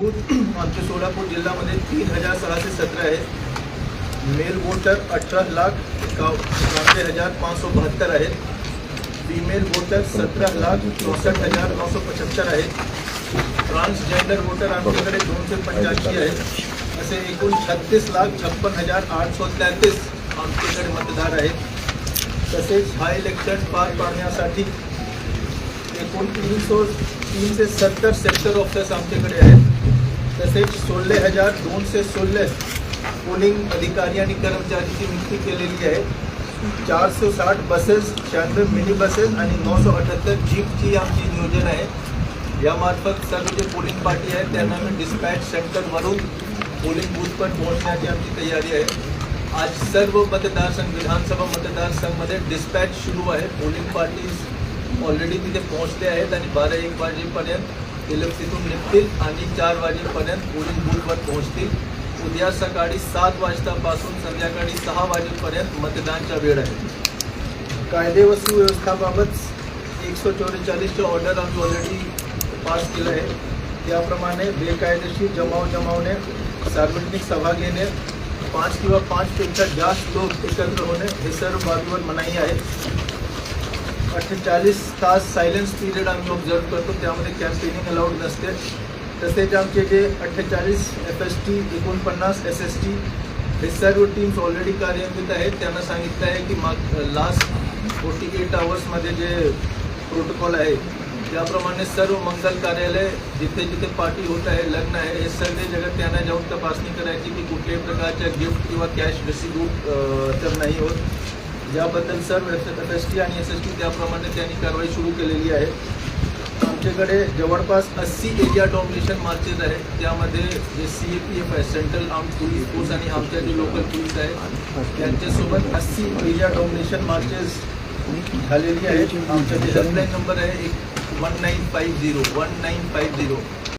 सोलापूर जिल्ह्यामध्ये तीन हज़ार सहाशे सतरा आहे. मेल वोटर अठरा लाख एकावन्न हज़ार पाच सौ बहत्तर आहेत. फीमेल वोटर सत्रह लाख, चौसष्ट हज़ार नौ सौ पचहत्तर आहेत. ट्रान्सजेंडर वोटर आमच्याकडे दोनशे पंच्याऐंशी आहेत. असे एकूण छत्तीस लाख, छप्पन हज़ार आठ सौ तेहतीस आमच्याकडे मतदार आहेत. तसेच हा इलेक्शन पार पाडण्यासाठी तीन सौ सत्तर सेक्टर ऑफिसर्स आमच्याकडे आहेत तसेच सोळा हज़ार दोनशे सोळा पोलिंग अधिकारी आणि कर्मचारीची नियुक्ती केलेली आहे चारशे साठ बसेस शहाण्णव मिनी बसेस नौ आणि नऊशे अठ्ठ्याहत्तर जीपची आमची नियोजन आहे यामार्फत सर्व जे पोलिंग पार्टी है। त्यांना आम्ही डिस्पॅच सेंटरवरून पोलिंग बूथवर पोहोचण्याची आमची तयारी आहे आज सर्व मतदारसंघ विधानसभा मतदार संघ मतदारसंघमध्ये डिस्पॅच सुरू आहे पोलिंग पार्टीज़ ऑलरेडी तिथे पोहोचले आहेत आणि बारा एक वाजेपर्यंत इलेक्ट तिथून निघतील आणि चार वाजेपर्यंत पोलीस बूथवर पोहोचतील. उद्या सकाळी सात वाजतापासून संध्याकाळी सहा वाजेपर्यंत मतदानचा वेळ आहे. कायदे व सुव्यवस्थाबाबत एकशे चौवेचाळीसचे ऑर्डर आम्ही ऑलरेडी पास केलं आहे. त्याप्रमाणे बेकायदेशीर जमाव जमावणे सार्वजनिक सभा घेणे पाच किंवा पाचपेक्षा जास्त लोक एकत्र होणे हे सर्व बाबीवर मनाई आहे. अठ्ठेचाळीस तास सायलेन्स पिरियड आम्ही ऑब्झर्व करतो. त्यामध्ये कॅम्पेनिंग अलाउड नसते. तसेच आमचे जे अठ्ठेचाळीस एफ एस टी एकोणपन्नास एस एस टी हे सर्व टीम्स ऑलरेडी कार्यान्वित आहेत. त्यांना सांगितलं आहे की माग लास्ट फोर्टी एट आवर्समध्ये जे प्रोटोकॉल आहे त्याप्रमाणे सर्व मंगल कार्यालय जिथे जिथे पार्टी होत आहे लग्न आहे हे सर्व जगात त्यांना जाऊन तपासणी करायची की कुठल्याही प्रकारच्या गिफ्ट किंवा कॅश रिसिव्ह तर नाही होत. ज्याबद्दल सर्व एफ एस टी आणि एस एस टी त्याप्रमाणे त्यांनी कारवाई सुरू केलेली आहे. आमच्याकडे जवळपास अस्सी एरिया डॉमिनेशन मार्चेस आहे. त्यामध्ये जे सी ए पी एफ आहे सेंट्रल आर्म पोलीस फोर्स आणि आमच्या जे लोकल पोलीस आहे त्यांच्यासोबत अस्सी एरिया डॉमिनेशन मार्चेस झालेली आहेत आमचा जे हेल्पलाईन नंबर आहे एक one nine five zero one nine five zero